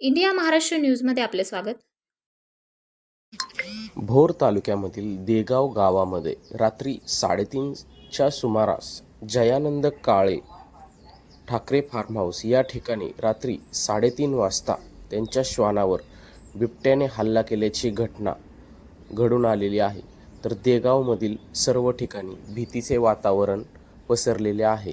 India Maharashtra न्यूजमध्ये आपले स्वागत. भोर तालुक्यामधील देगाव गावामध्ये रात्री साडेतीनच्या सुमारास जयानंद काळे ठाकरे फार्म हाऊस या ठिकाणी रात्री साडेतीन वाजता त्यांच्या श्वानावर बिबट्याने हल्ला केल्याची घटना घडून आलेली आहे. तर देगावमधील सर्व ठिकाणी भीतीचे वातावरण पसरलेले आहे.